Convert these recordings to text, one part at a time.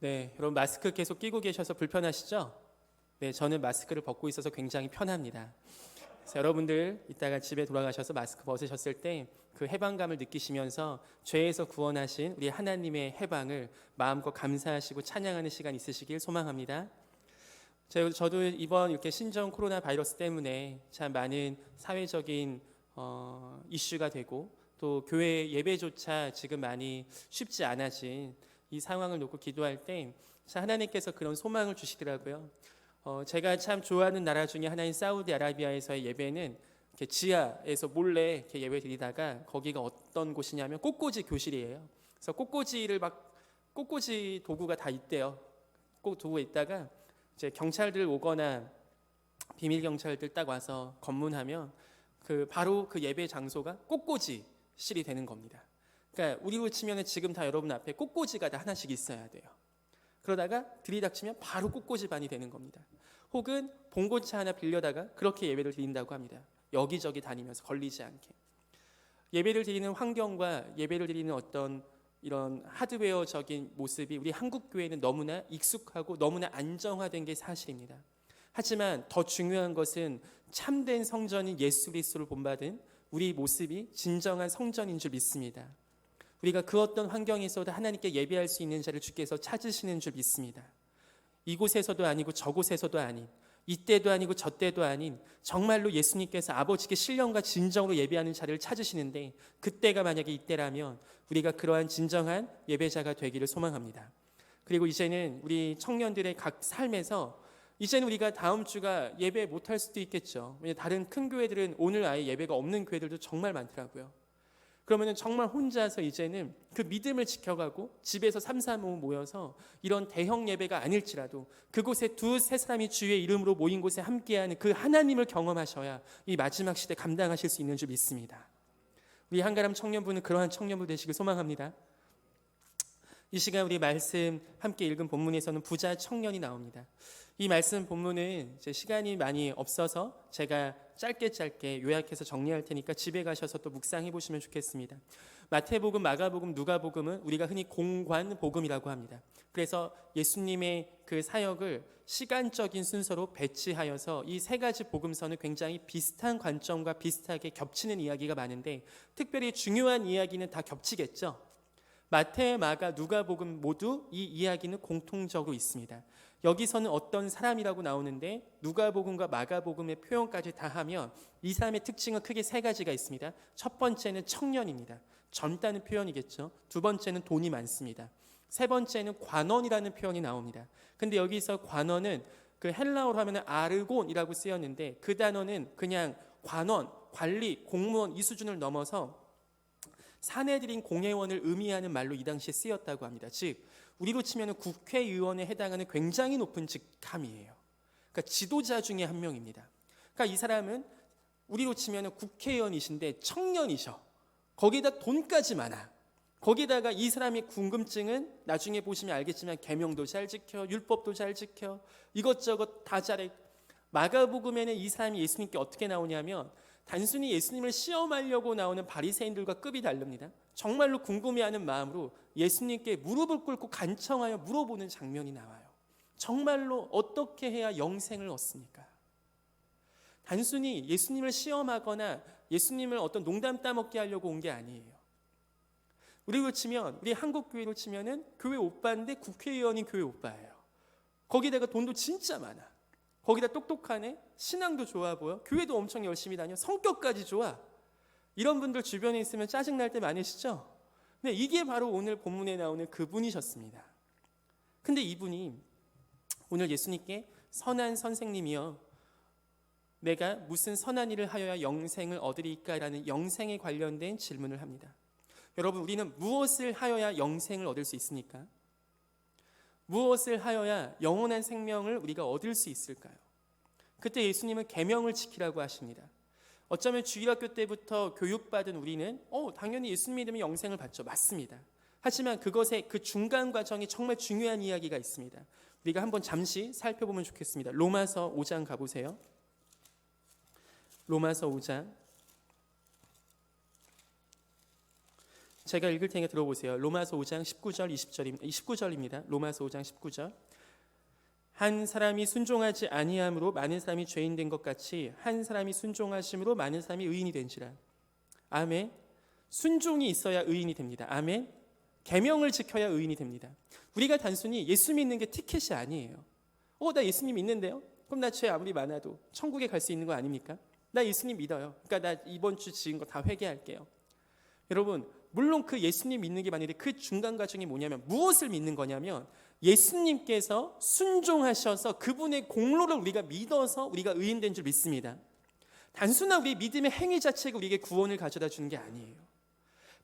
네, 여러분 마스크 계속 끼고 계셔서 불편하시죠? 네, 저는 마스크를 벗고 있어서 굉장히 편합니다. 여러분들 이따가 집에 돌아가셔서 마스크 벗으셨을 때 그 해방감을 느끼시면서 죄에서 구원하신 우리 하나님의 해방을 마음껏 감사하시고 찬양하는 시간 있으시길 소망합니다. 저- 저도 이번 이렇게 신종 코로나 바이러스 때문에 참 많은 사회적인 어, 이슈가 되고 또 교회 예배조차 지금 많이 쉽지 않아진 이 상황을 놓고 기도할 때참 하나님께서 그런 소망을 주시더라고요. 어, 제가 참 좋아하는 나라 중에 하나인 사우디아라비아에서의 예배는 이렇게 지하에서 몰래 이렇게 예배 드리다가 거기가 어떤 곳이냐면 꽃꽂이 교실이에요. 그래서 꽃꽂이를 막 꽃꽂이 도구가 다 있대요. 꼭 도구가 있다가 이제 경찰들 오거나 비밀 경찰들 딱 와서 검문하면 그 바로 그 예배 장소가 꽃꽂이 실이 되는 겁니다. 그러니까 우리로 치면은 지금 다 여러분 앞에 꽃꽂이가 다 하나씩 있어야 돼요. 그러다가 들이닥치면 바로 꽃꽂이 반이 되는 겁니다. 혹은 봉고차 하나 빌려다가 그렇게 예배를 드린다고 합니다. 여기저기 다니면서 걸리지 않게. 예배를 드리는 환경과 예배를 드리는 어떤 이런 하드웨어적인 모습이 우리 한국 교회는 너무나 익숙하고 너무나 안정화된 게 사실입니다. 하지만 더 중요한 것은 참된 성전인 예수 그리스도를 본받은 우리 모습이 진정한 성전인 줄 믿습니다. 우리가 그 어떤 환경에서도 하나님께 예배할 수 있는 자를 주께서 찾으시는 줄 믿습니다. 이곳에서도 아니고 저곳에서도 아닌 이때도 아니고 저때도 아닌 정말로 예수님께서 아버지께 신령과 진정으로 예배하는 자를 찾으시는데 그때가 만약에 이때라면 우리가 그러한 진정한 예배자가 되기를 소망합니다. 그리고 이제는 우리 청년들의 각 삶에서 이제는 우리가 다음 주가 예배 못 할 수도 있겠죠. 다른 큰 교회들은 오늘 아예 예배가 없는 교회들도 정말 많더라고요. 그러면은 정말 혼자서 이제는 그 믿음을 지켜가고 집에서 삼삼오오 모여서 이런 대형 예배가 아닐지라도 그곳에 두세 사람이 주의 이름으로 모인 곳에 함께하는 그 하나님을 경험하셔야 이 마지막 시대 감당하실 수 있는 줄 믿습니다. 우리 한가람 청년부는 그러한 청년부 되시길 소망합니다. 이 시간 우리 말씀 함께 읽은 본문에서는 부자 청년이 나옵니다. 이 말씀 본문은 이제 시간이 많이 없어서 제가 짧게 짧게 요약해서 정리할 테니까 집에 가셔서 또 묵상해 보시면 좋겠습니다. 마태복음, 마가복음, 누가복음은 우리가 흔히 공관 복음이라고 합니다. 그래서 예수님의 그 사역을 시간적인 순서로 배치하여서 이 세 가지 복음서는 굉장히 비슷한 관점과 비슷하게 겹치는 이야기가 많은데 특별히 중요한 이야기는 다 겹치겠죠. 마태, 마가, 누가복음 모두 이 이야기는 공통적으로 있습니다. 여기서는 어떤 사람이라고 나오는데 누가복음과 마가복음의 표현까지 다 하면 이 사람의 특징은 크게 세 가지가 있습니다. 첫 번째는 청년입니다. 젊다는 표현이겠죠. 두 번째는 돈이 많습니다. 세 번째는 관원이라는 표현이 나옵니다. 근데 여기서 관원은 그 헬라어로 하면 아르곤이라고 쓰였는데 그 단어는 그냥 관원, 관리, 공무원 이 수준을 넘어서 사내들인 공회원을 의미하는 말로 이 당시에 쓰였다고 합니다. 즉 우리로 치면 국회의원에 해당하는 굉장히 높은 직함이에요. 그러니까 지도자 중에 한 명입니다. 그러니까 이 사람은 우리로 치면 국회의원이신데 청년이셔. 거기다 돈까지 많아. 거기다가 이 사람의 궁금증은 나중에 보시면 알겠지만 계명도 잘 지켜, 율법도 잘 지켜, 이것저것 다 잘해. 마가복음에는 이 사람이 예수님께 어떻게 나오냐면 단순히 예수님을 시험하려고 나오는 바리새인들과 급이 다릅니다. 정말로 궁금해하는 마음으로 예수님께 무릎을 꿇고 간청하여 물어보는 장면이 나와요. 정말로 어떻게 해야 영생을 얻습니까? 단순히 예수님을 시험하거나 예수님을 어떤 농담 따먹게 하려고 온 게 아니에요. 우리로 치면 우리 한국 교회로 치면은 교회 오빠인데 국회의원인 교회 오빠예요. 거기다가 돈도 진짜 많아. 거기다 똑똑하네. 신앙도 좋아 보여. 교회도 엄청 열심히 다녀. 성격까지 좋아. 이런 분들 주변에 있으면 짜증 날 때 많으시죠? 네, 이게 바로 오늘 본문에 나오는 그분이셨습니다. 근데 이분이 오늘 예수님께 선한 선생님이여 내가 무슨 선한 일을 하여야 영생을 얻으리까라는 영생에 관련된 질문을 합니다. 여러분 우리는 무엇을 하여야 영생을 얻을 수 있습니까? 무엇을 하여야 영원한 생명을 우리가 얻을 수 있을까요? 그때 예수님은 계명을 지키라고 하십니다. 어쩌면 주일학교 때부터 교육받은 우리는 어 당연히 예수님 믿으면 영생을 받죠. 맞습니다. 하지만 그것의 그 중간 과정이 정말 중요한 이야기가 있습니다. 우리가 한번 잠시 살펴보면 좋겠습니다. 로마서 5장 가보세요. 로마서 5장 제가 읽을 테니까 들어보세요. 로마서 5장 19절 20절입니다. 19절입니다. 로마서 5장 19절. 한 사람이 순종하지 아니함으로 많은 사람이 죄인 된 것 같이 한 사람이 순종하심으로 많은 사람이 의인이 된지라. 아멘. 순종이 있어야 의인이 됩니다. 아멘. 계명을 지켜야 의인이 됩니다. 우리가 단순히 예수 믿는 게 티켓이 아니에요. 어, 나 예수님 믿는데요? 그럼 나 죄 아무리 많아도 천국에 갈 수 있는 거 아닙니까? 나 예수님 믿어요. 그러니까 나 이번 주 지은 거 다 회개할게요. 여러분, 물론 그 예수님 믿는 게 많은데 그 중간 과정이 뭐냐면 무엇을 믿는 거냐면 예수님께서 순종하셔서 그분의 공로를 우리가 믿어서 우리가 의인된 줄 믿습니다. 단순한 우리 믿음의 행위 자체가 우리에게 구원을 가져다 주는 게 아니에요.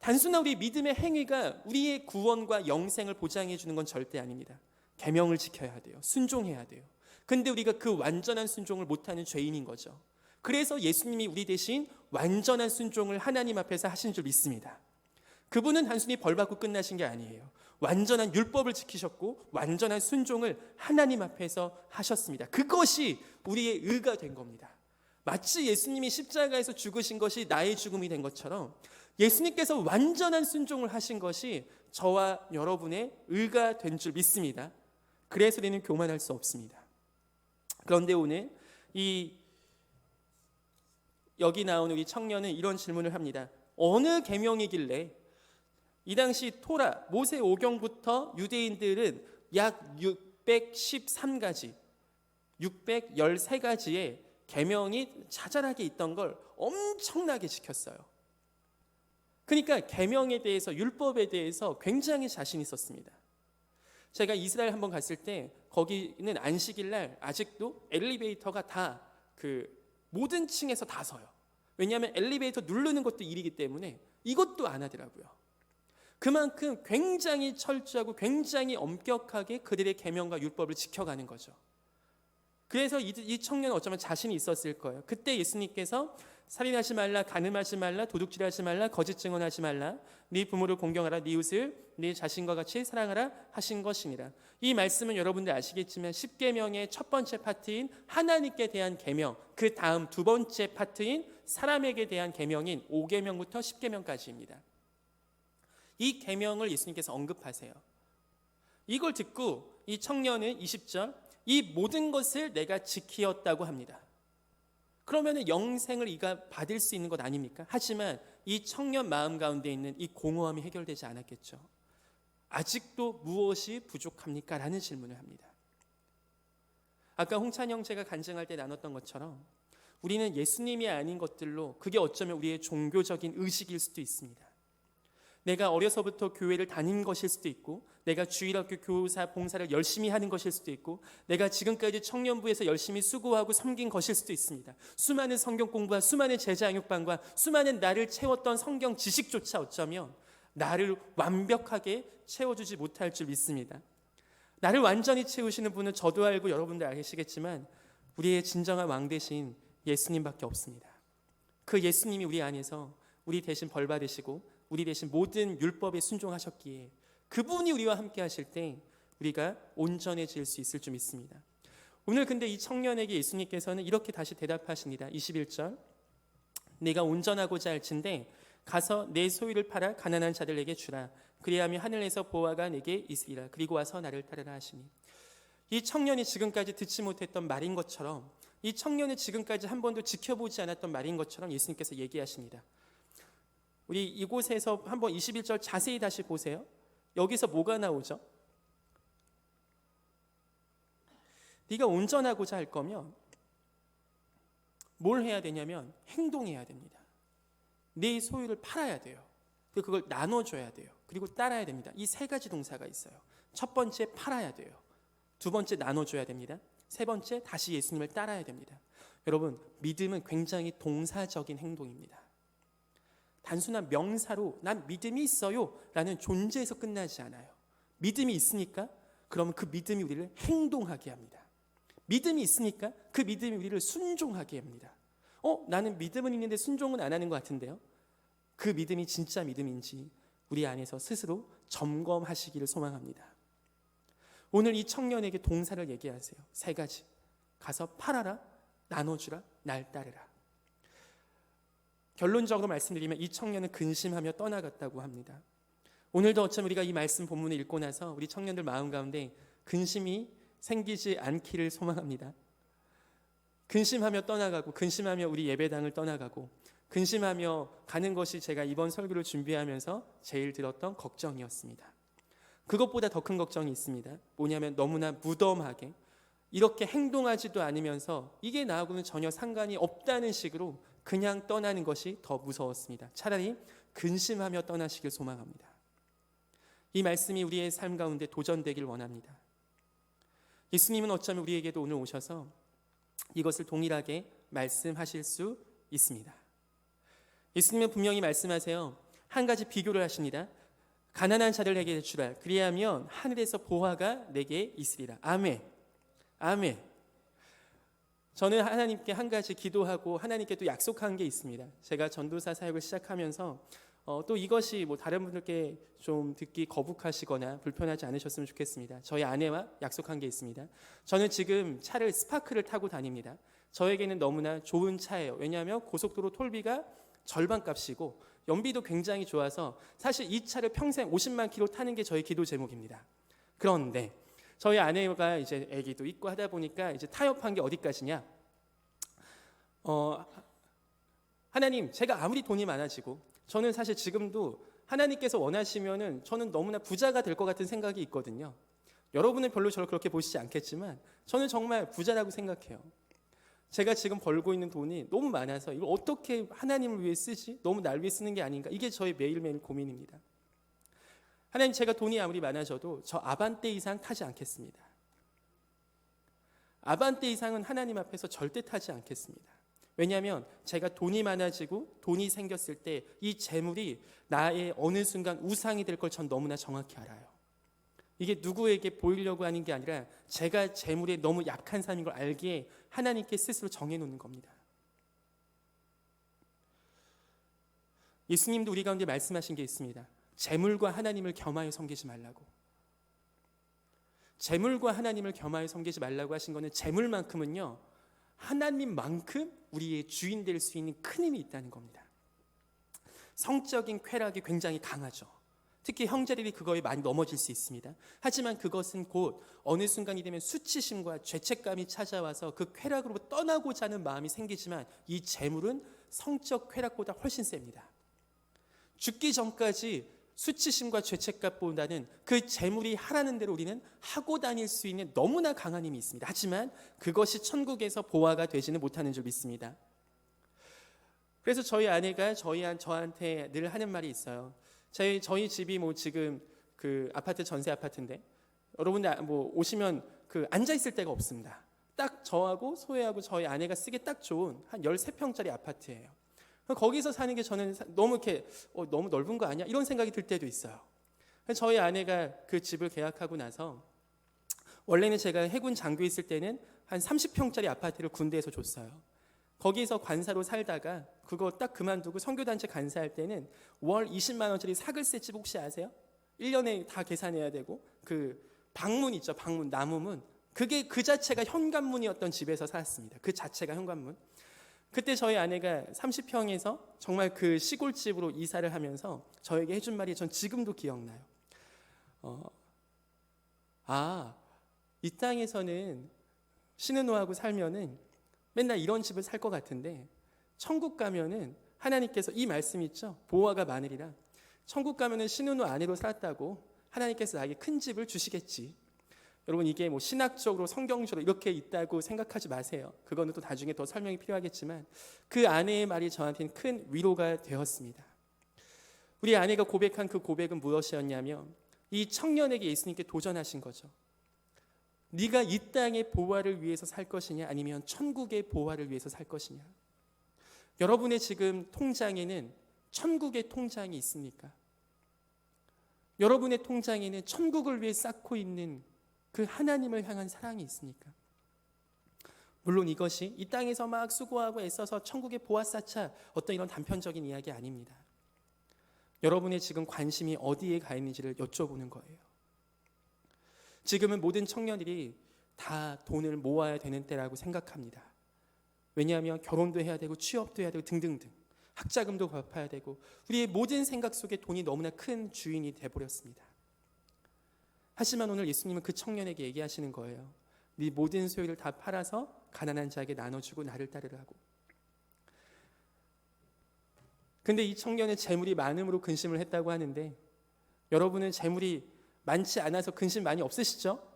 단순한 우리 믿음의 행위가 우리의 구원과 영생을 보장해 주는 건 절대 아닙니다. 계명을 지켜야 돼요. 순종해야 돼요. 근데 우리가 그 완전한 순종을 못하는 죄인인 거죠. 그래서 예수님이 우리 대신 완전한 순종을 하나님 앞에서 하신 줄 믿습니다. 그분은 단순히 벌 받고 끝나신 게 아니에요. 완전한 율법을 지키셨고 완전한 순종을 하나님 앞에서 하셨습니다. 그것이 우리의 의가 된 겁니다. 마치 예수님이 십자가에서 죽으신 것이 나의 죽음이 된 것처럼 예수님께서 완전한 순종을 하신 것이 저와 여러분의 의가 된 줄 믿습니다. 그래서 우리는 교만할 수 없습니다. 그런데 오늘 이 여기 나온 우리 청년은 이런 질문을 합니다. 어느 계명이길래 이 당시 토라 모세 오경부터 유대인들은 약 613가지 613가지의 계명이 자잘하게 있던 걸 엄청나게 지켰어요. 그러니까 계명에 대해서 율법에 대해서 굉장히 자신 있었습니다. 제가 이스라엘 한번 갔을 때 거기는 안식일 날 아직도 엘리베이터가 다 그 모든 층에서 다 서요. 왜냐하면 엘리베이터 누르는 것도 일이기 때문에 이것도 안 하더라고요. 그만큼 굉장히 철저하고 굉장히 엄격하게 그들의 계명과 율법을 지켜가는 거죠. 그래서 이, 이 청년은 어쩌면 자신이 있었을 거예요. 그때 예수님께서 살인하지 말라, 간음하지 말라, 도둑질하지 말라, 거짓 증언하지 말라, 네 부모를 공경하라, 네 이웃을 네 자신과 같이 사랑하라 하신 것이니라. 이 말씀은 여러분들 아시겠지만 십계명의 첫 번째 파트인 하나님께 대한 계명, 그 다음 두 번째 파트인 사람에게 대한 계명인 5계명부터 10계명까지입니다. 이 계명을 예수님께서 언급하세요. 이걸 듣고 이 청년은 20절 이 모든 것을 내가 지키었다고 합니다. 그러면 영생을 이가 받을 수 있는 것 아닙니까? 하지만 이 청년 마음 가운데 있는 이 공허함이 해결되지 않았겠죠. 아직도 무엇이 부족합니까? 라는 질문을 합니다. 아까 홍찬 형제가 간증할 때 나눴던 것처럼 우리는 예수님이 아닌 것들로 그게 어쩌면 우리의 종교적인 의식일 수도 있습니다. 내가 어려서부터 교회를 다닌 것일 수도 있고, 내가 주일학교 교사 봉사를 열심히 하는 것일 수도 있고, 내가 지금까지 청년부에서 열심히 수고하고 섬긴 것일 수도 있습니다. 수많은 성경 공부와 수많은 제자 양육반과 수많은 나를 채웠던 성경 지식조차 어쩌면 나를 완벽하게 채워주지 못할 줄 믿습니다. 나를 완전히 채우시는 분은 저도 알고 여러분들 아시겠지만 우리의 진정한 왕 대신 예수님밖에 없습니다. 그 예수님이 우리 안에서 우리 대신 벌 받으시고 우리 대신 모든 율법에 순종하셨기에 그분이 우리와 함께 하실 때 우리가 온전해질 수 있을 줄 믿습니다. 오늘 근데 이 청년에게 예수님께서는 이렇게 다시 대답하십니다. 21절. 내가 온전하고자 할진대 가서 내 소유를 팔아 가난한 자들에게 주라. 그리하면 하늘에서 보화가 내게 있으리라. 그리고 와서 나를 따르라 하시니. 이 청년이 지금까지 듣지 못했던 말인 것처럼 이 청년은 지금까지 한 번도 지켜보지 않았던 말인 것처럼 예수님께서 얘기하십니다. 우리 이곳에서 한번 21절 자세히 다시 보세요. 여기서 뭐가 나오죠? 네가 온전하고자 할 거면 뭘 해야 되냐면 행동해야 됩니다. 네 소유를 팔아야 돼요. 그걸 나눠줘야 돼요. 그리고 따라야 됩니다. 이 세 가지 동사가 있어요. 첫 번째 팔아야 돼요. 두 번째 나눠줘야 됩니다. 세 번째 다시 예수님을 따라야 됩니다. 여러분 믿음은 굉장히 동사적인 행동입니다. 단순한 명사로 난 믿음이 있어요 라는 존재에서 끝나지 않아요. 믿음이 있으니까 그러면 그 믿음이 우리를 행동하게 합니다. 믿음이 있으니까 그 믿음이 우리를 순종하게 합니다. 어, 나는 믿음은 있는데 순종은 안 하는 것 같은데요. 그 믿음이 진짜 믿음인지 우리 안에서 스스로 점검하시기를 소망합니다. 오늘 이 청년에게 동사를 얘기하세요. 세 가지. 가서 팔아라, 나눠주라, 날 따르라. 결론적으로 말씀드리면 이 청년은 근심하며 떠나갔다고 합니다. 오늘도 어쩜 우리가 이 말씀 본문을 읽고 나서 우리 청년들 마음 가운데 근심이 생기지 않기를 소망합니다. 근심하며 떠나가고 근심하며 우리 예배당을 떠나가고 근심하며 가는 것이 제가 이번 설교를 준비하면서 제일 들었던 걱정이었습니다. 그것보다 더 큰 걱정이 있습니다. 뭐냐면 너무나 무덤하게 이렇게 행동하지도 않으면서 이게 나하고는 전혀 상관이 없다는 식으로 그냥 떠나는 것이 더 무서웠습니다. 차라리 근심하며 떠나시길 소망합니다. 이 말씀이 우리의 삶 가운데 도전되길 원합니다. 예수님은 어쩌면 우리에게도 오늘 오셔서 이것을 동일하게 말씀하실 수 있습니다. 예수님은 분명히 말씀하세요. 한 가지 비교를 하십니다. 가난한 자를 내게 주라. 그리하면 하늘에서 보화가 내게 있으리라. 아멘. 아멘. 저는 하나님께 한 가지 기도하고 하나님께 또 약속한 게 있습니다. 제가 전도사 사역을 시작하면서 어, 또 이것이 뭐 다른 분들께 좀 듣기 거북하시거나 불편하지 않으셨으면 좋겠습니다. 저희 아내와 약속한 게 있습니다. 저는 지금 차를 스파크를 타고 다닙니다. 저에게는 너무나 좋은 차예요. 왜냐하면 고속도로 톨비가 절반 값이고 연비도 굉장히 좋아서 사실 이 차를 평생 50만 킬로 타는 게 저희 기도 제목입니다. 그런데 저희 아내가 이제 아기도 있고 하다 보니까 이제 타협한 게 어디까지냐? 어, 하나님, 제가 아무리 돈이 많아지고 저는 사실 지금도 하나님께서 원하시면은 저는 너무나 부자가 될 것 같은 생각이 있거든요. 여러분은 별로 저를 그렇게 보시지 않겠지만 저는 정말 부자라고 생각해요. 제가 지금 벌고 있는 돈이 너무 많아서 이걸 어떻게 하나님을 위해 쓰지? 너무 날 위해 쓰는 게 아닌가? 이게 저의 매일매일 고민입니다. 하나님 제가 돈이 아무리 많아져도 저 아반떼 이상 타지 않겠습니다. 아반떼 이상은 하나님 앞에서 절대 타지 않겠습니다. 왜냐하면 제가 돈이 많아지고 돈이 생겼을 때 이 재물이 나의 어느 순간 우상이 될 걸 전 너무나 정확히 알아요. 이게 누구에게 보이려고 하는 게 아니라 제가 재물에 너무 약한 사람인 걸 알기에 하나님께 스스로 정해놓는 겁니다. 예수님도 우리 가운데 말씀하신 게 있습니다. 재물과 하나님을 겸하여 섬기지 말라고. 재물과 하나님을 겸하여 섬기지 말라고 하신 거는 재물만큼은요. 하나님만큼 우리의 주인 될 수 있는 큰 힘이 있다는 겁니다. 성적인 쾌락이 굉장히 강하죠. 특히 형제들이 그거에 많이 넘어질 수 있습니다. 하지만 그것은 곧 어느 순간이 되면 수치심과 죄책감이 찾아와서 그 쾌락으로 떠나고자 하는 마음이 생기지만 이 재물은 성적 쾌락보다 훨씬 셉니다. 죽기 전까지 수치심과 죄책감보다는 그 재물이 하라는 대로 우리는 하고 다닐 수 있는 너무나 강한 힘이 있습니다. 하지만 그것이 천국에서 보화가 되지는 못하는 줄 믿습니다. 그래서 저희 아내가 저희 저한테 늘 하는 말이 있어요. 저희 저희 집이 뭐 지금 그 아파트 전세 아파트인데 여러분들 뭐 오시면 그 앉아 있을 데가 없습니다. 딱 저하고 소혜하고 저희 아내가 쓰기 딱 좋은 한 13평짜리 아파트예요. 거기서 사는 게 저는 너무 이렇게 어, 너무 넓은 거 아니야? 이런 생각이 들 때도 있어요. 저희 아내가 그 집을 계약하고 나서 원래는 제가 해군 장교에 있을 때는 한 30평짜리 아파트를 군대에서 줬어요. 거기서 관사로 살다가 그거 딱 그만두고 선교단체 간사할 때는 월 20만 원짜리 사글세 집 혹시 아세요? 1년에 다 계산해야 되고 그 방문 있죠. 방문 나무문. 그게 그 자체가 현관문이었던 집에서 살았습니다. 그 자체가 현관문. 그때 저희 아내가 30평에서 정말 그 시골집으로 이사를 하면서 저에게 해준 말이 전 지금도 기억나요. 어, 아, 이 땅에서는 신은호하고 살면은 맨날 이런 집을 살 것 같은데 천국 가면은 하나님께서 이 말씀 있죠. 보화가 많으리라. 천국 가면은 신은호 아내로 살았다고 하나님께서 나에게 큰 집을 주시겠지. 여러분 이게 뭐 신학적으로 성경적으로 이렇게 있다고 생각하지 마세요. 그거는 또 나중에 더 설명이 필요하겠지만 그 아내의 말이 저한테는 큰 위로가 되었습니다. 우리 아내가 고백한 그 고백은 무엇이었냐면 이 청년에게 예수님께 도전하신 거죠. 네가 이 땅의 보화를 위해서 살 것이냐 아니면 천국의 보화를 위해서 살 것이냐. 여러분의 지금 통장에는 천국의 통장이 있습니까? 여러분의 통장에는 천국을 위해 쌓고 있는 그 하나님을 향한 사랑이 있습니까? 물론 이것이 이 땅에서 막 수고하고 애써서 천국의 보아 쌓자 어떤 이런 단편적인 이야기 아닙니다. 여러분의 지금 관심이 어디에 가 있는지를 여쭤보는 거예요. 지금은 모든 청년들이 다 돈을 모아야 되는 때라고 생각합니다. 왜냐하면 결혼도 해야 되고 취업도 해야 되고 등등등. 학자금도 갚아야 되고 우리의 모든 생각 속에 돈이 너무나 큰 주인이 돼 버렸습니다. 하지만 오늘 예수님은 그 청년에게 얘기하시는 거예요. 네 모든 소유를 다 팔아서 가난한 자에게 나눠주고 나를 따르라고. 근데 이 청년은 재물이 많음으로 근심을 했다고 하는데 여러분은 재물이 많지 않아서 근심 많이 없으시죠?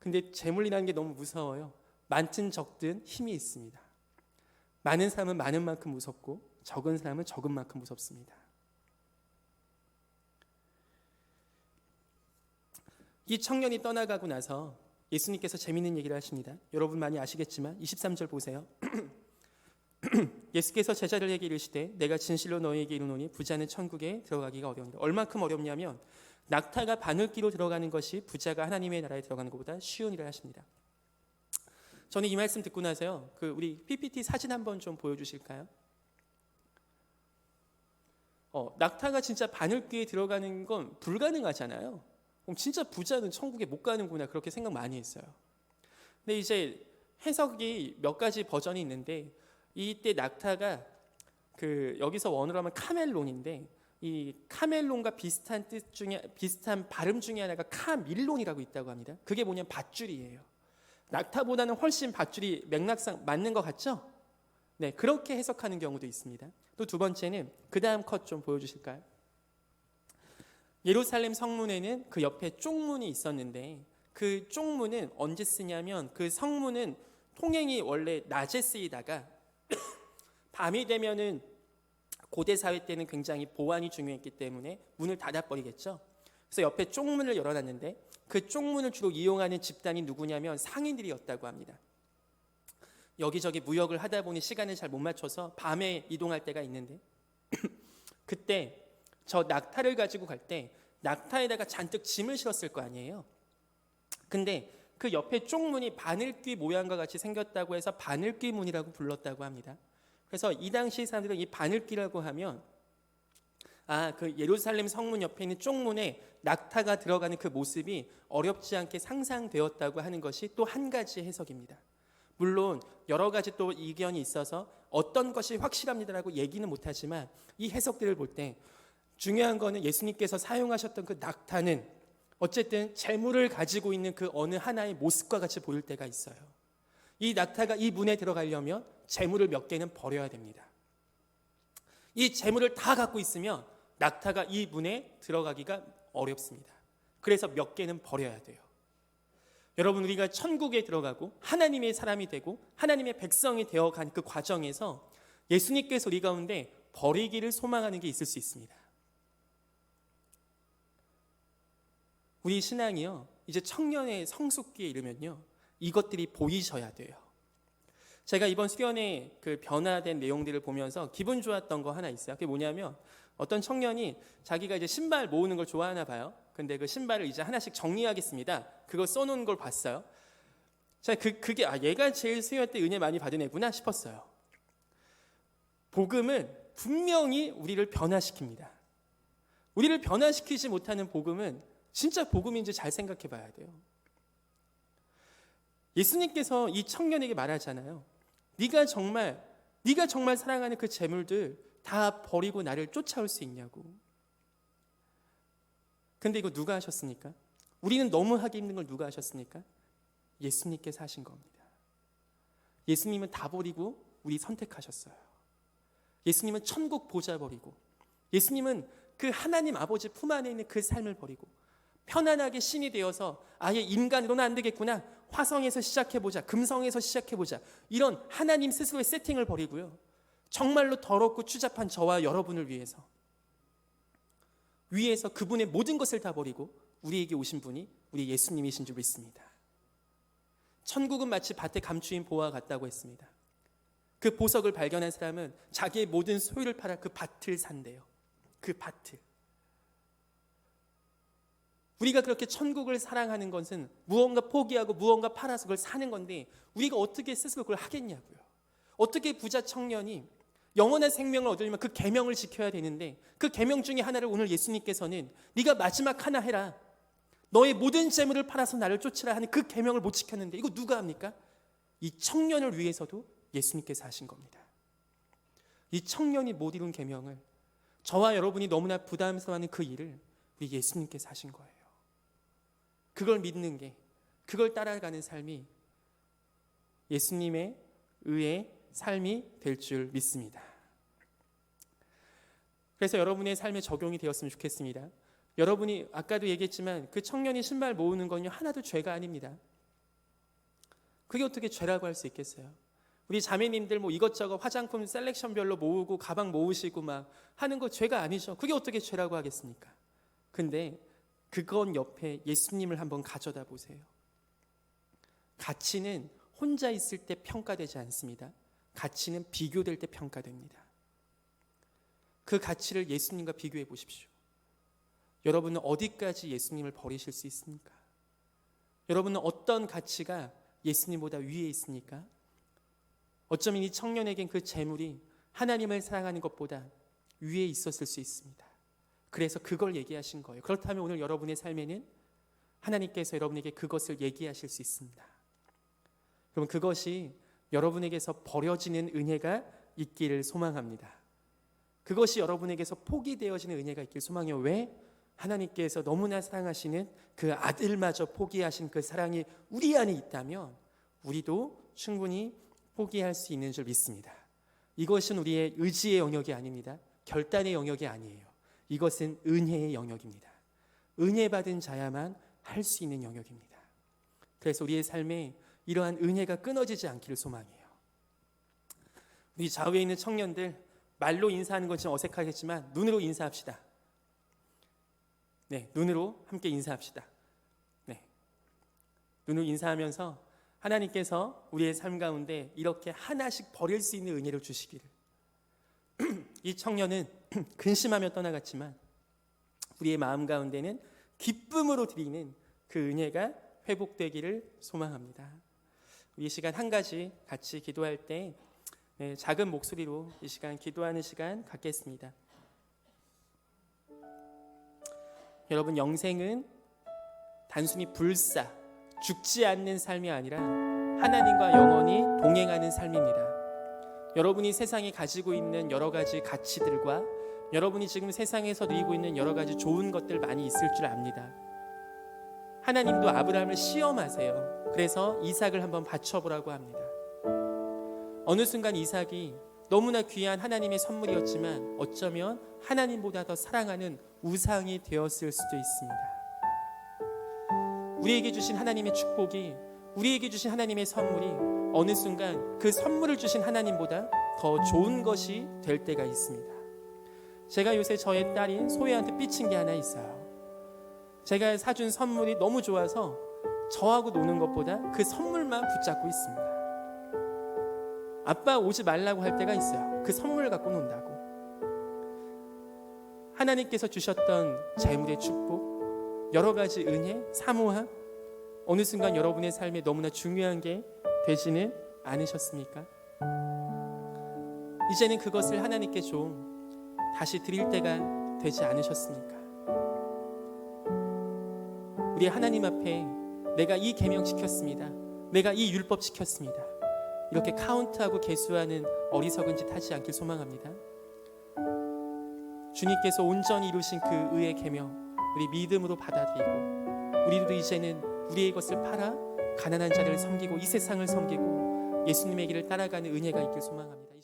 근데 재물이라는 게 너무 무서워요. 많든 적든 힘이 있습니다. 많은 사람은 많은 만큼 무섭고 적은 사람은 적은 만큼 무섭습니다. 이 청년이 떠나가고 나서 예수님께서 재밌는 얘기를 하십니다. 여러분 많이 아시겠지만 23절 보세요. 예수께서 제자들에게 이르시되 내가 진실로 너희에게 이르노니 부자는 천국에 들어가기가 어려운데 얼만큼 어렵냐면 낙타가 바늘기로 들어가는 것이 부자가 하나님의 나라에 들어가는 것보다 쉬운 일을 하십니다. 저는 이 말씀 듣고 나서요. 그 우리 PPT 사진 한번 좀 보여주실까요? 어, 낙타가 진짜 바늘귀에 들어가는 건 불가능하잖아요. 그럼 진짜 부자는 천국에 못 가는구나 그렇게 생각 많이 했어요. 근데 이제 해석이 몇 가지 버전이 있는데 이때 낙타가 그 여기서 원어로 하면 카멜론인데 이 카멜론과 비슷한 뜻 중에 비슷한 발음 중에 하나가 카밀론이라고 있다고 합니다. 그게 뭐냐면 밧줄이에요. 낙타보다는 훨씬 밧줄이 맥락상 맞는 것 같죠? 네, 그렇게 해석하는 경우도 있습니다. 또 두 번째는 그 다음 컷 좀 보여주실까요? 예루살렘 성문에는 그 옆에 쪽문이 있었는데 그 쪽문은 언제 쓰냐면 그 성문은 통행이 원래 낮에 쓰이다가 밤이 되면은 고대 사회 때는 굉장히 보안이 중요했기 때문에 문을 닫아버리겠죠. 그래서 옆에 쪽문을 열어놨는데 그 쪽문을 주로 이용하는 집단이 누구냐면 상인들이었다고 합니다. 여기저기 무역을 하다 보니 시간을 잘 못 맞춰서 밤에 이동할 때가 있는데 그때 저 낙타를 가지고 갈 때 낙타에다가 잔뜩 짐을 실었을 거 아니에요. 근데 그 옆에 쪽문이 바늘귀 모양과 같이 생겼다고 해서 바늘귀 문이라고 불렀다고 합니다. 그래서 이 당시 사람들은 이 바늘귀라고 하면 아, 그 예루살렘 성문 옆에 있는 쪽문에 낙타가 들어가는 그 모습이 어렵지 않게 상상되었다고 하는 것이 또 한 가지 해석입니다. 물론 여러 가지 또 이견이 있어서 어떤 것이 확실합니다라고 얘기는 못하지만 이 해석들을 볼때 중요한 거는 예수님께서 사용하셨던 그 낙타는 어쨌든 재물을 가지고 있는 그 어느 하나의 모습과 같이 보일 때가 있어요. 이 낙타가 이 문에 들어가려면 재물을 몇 개는 버려야 됩니다. 이 재물을 다 갖고 있으면 낙타가 이 문에 들어가기가 어렵습니다. 그래서 몇 개는 버려야 돼요. 여러분 우리가 천국에 들어가고 하나님의 사람이 되고 하나님의 백성이 되어 간 그 과정에서 예수님께서 우리 가운데 버리기를 소망하는 게 있을 수 있습니다. 우리 신앙이요. 이제 청년의 성숙기에 이르면요. 이것들이 보이셔야 돼요. 제가 이번 수련회 그 변화된 내용들을 보면서 기분 좋았던 거 하나 있어요. 그게 뭐냐면 어떤 청년이 자기가 이제 신발 모으는 걸 좋아하나 봐요. 근데 그 신발을 이제 하나씩 정리하겠습니다. 그거 써놓은 걸 봤어요. 자, 그, 그게, 아, 얘가 제일 수요할 때 은혜 많이 받은 애구나 싶었어요. 복음은 분명히 우리를 변화시킵니다. 우리를 변화시키지 못하는 복음은 진짜 복음인지 잘 생각해 봐야 돼요. 예수님께서 이 청년에게 말하잖아요. 네가 정말 네가 정말 사랑하는 그 재물들 다 버리고 나를 쫓아올 수 있냐고. 근데 이거 누가 하셨습니까? 우리는 너무 하기 힘든 걸 누가 하셨습니까? 예수님께서 하신 겁니다. 예수님은 다 버리고 우리 선택하셨어요. 예수님은 천국 보좌 버리고 예수님은 그 하나님 아버지 품 안에 있는 그 삶을 버리고 편안하게 신이 되어서 아예 인간으로는 안 되겠구나. 화성에서 시작해보자. 금성에서 시작해보자. 이런 하나님 스스로의 세팅을 버리고요. 정말로 더럽고 추잡한 저와 여러분을 위해서 위에서 그분의 모든 것을 다 버리고 우리에게 오신 분이 우리 예수님이신 줄 믿습니다. 천국은 마치 밭에 감추인 보와 같다고 했습니다. 그 보석을 발견한 사람은 자기의 모든 소유를 팔아 그 밭을 산대요. 그 밭을. 우리가 그렇게 천국을 사랑하는 것은 무언가 포기하고 무언가 팔아서 그걸 사는 건데 우리가 어떻게 스스로 그걸 하겠냐고요. 어떻게 부자 청년이 영원한 생명을 얻으려면 그 계명을 지켜야 되는데 그 계명 중에 하나를 오늘 예수님께서는 네가 마지막 하나 해라. 너의 모든 재물을 팔아서 나를 쫓으라 하는 그 계명을 못 지켰는데 이거 누가 합니까? 이 청년을 위해서도 예수님께서 하신 겁니다. 이 청년이 못 이룬 계명을 저와 여러분이 너무나 부담스러워하는 그 일을 우리 예수님께서 하신 거예요. 그걸 믿는 게 그걸 따라가는 삶이 예수님의 의의 삶이 될 줄 믿습니다. 그래서 여러분의 삶에 적용이 되었으면 좋겠습니다. 여러분이 아까도 얘기했지만 그 청년이 신발 모으는 건요 하나도 죄가 아닙니다. 그게 어떻게 죄라고 할 수 있겠어요? 우리 자매님들 뭐 이것저것 화장품 셀렉션별로 모으고 가방 모으시고 막 하는 거 죄가 아니죠. 그게 어떻게 죄라고 하겠습니까? 근데 그건 옆에 예수님을 한번 가져다 보세요. 가치는 혼자 있을 때 평가되지 않습니다. 가치는 비교될 때 평가됩니다. 그 가치를 예수님과 비교해 보십시오. 여러분은 어디까지 예수님을 버리실 수 있습니까? 여러분은 어떤 가치가 예수님보다 위에 있습니까? 어쩌면 이 청년에겐 그 재물이 하나님을 사랑하는 것보다 위에 있었을 수 있습니다. 그래서 그걸 얘기하신 거예요. 그렇다면 오늘 여러분의 삶에는 하나님께서 여러분에게 그것을 얘기하실 수 있습니다. 그럼 그것이 여러분에게서 버려지는 은혜가 있기를 소망합니다. 그것이 여러분에게서 포기되어지는 은혜가 있길 소망해요. 왜? 하나님께서 너무나 사랑하시는 그 아들마저 포기하신 그 사랑이 우리 안에 있다면 우리도 충분히 포기할 수 있는 줄 믿습니다. 이것은 우리의 의지의 영역이 아닙니다. 결단의 영역이 아니에요. 이것은 은혜의 영역입니다. 은혜 받은 자야만 할 수 있는 영역입니다. 그래서 우리의 삶에 이러한 은혜가 끊어지지 않기를 소망해요. 우리 좌우에 있는 청년들 말로 인사하는 건 좀 어색하겠지만 눈으로 인사합시다. 네, 눈으로 함께 인사합시다. 네. 눈으로 인사하면서 하나님께서 우리의 삶 가운데 이렇게 하나씩 버릴 수 있는 은혜를 주시기를. 이 청년은 근심하며 떠나갔지만 우리의 마음 가운데는 기쁨으로 드리는 그 은혜가 회복되기를 소망합니다. 이 시간 한 가지 같이 기도할 때 네, 작은 목소리로 이 시간 기도하는 시간 갖겠습니다. 여러분 영생은 단순히 불사 죽지 않는 삶이 아니라 하나님과 영원히 동행하는 삶입니다. 여러분이 세상에 가지고 있는 여러 가지 가치들과 여러분이 지금 세상에서 누리고 있는 여러 가지 좋은 것들 많이 있을 줄 압니다. 하나님도 아브라함을 시험하세요. 그래서 이삭을 한번 바쳐보라고 합니다. 어느 순간 이삭이 너무나 귀한 하나님의 선물이었지만 어쩌면 하나님보다 더 사랑하는 우상이 되었을 수도 있습니다. 우리에게 주신 하나님의 축복이 우리에게 주신 하나님의 선물이 어느 순간 그 선물을 주신 하나님보다 더 좋은 것이 될 때가 있습니다. 제가 요새 저의 딸인 소혜한테 삐친 게 하나 있어요. 제가 사준 선물이 너무 좋아서 저하고 노는 것보다 그 선물만 붙잡고 있습니다. 아빠 오지 말라고 할 때가 있어요. 그 선물 갖고 논다고. 하나님께서 주셨던 재물의 축복, 여러 가지 은혜, 사모함, 어느 순간 여러분의 삶에 너무나 중요한 게 되지는 않으셨습니까? 이제는 그것을 하나님께 좀 다시 드릴 때가 되지 않으셨습니까? 우리 하나님 앞에 내가 이 계명 지켰습니다. 내가 이 율법 지켰습니다. 이렇게 카운트하고 개수하는 어리석은 짓 하지 않길 소망합니다. 주님께서 온전히 이루신 그 의의 계명 우리 믿음으로 받아들이고 우리도 이제는 우리의 것을 팔아 가난한 자를 섬기고 이 세상을 섬기고 예수님의 길을 따라가는 은혜가 있길 소망합니다.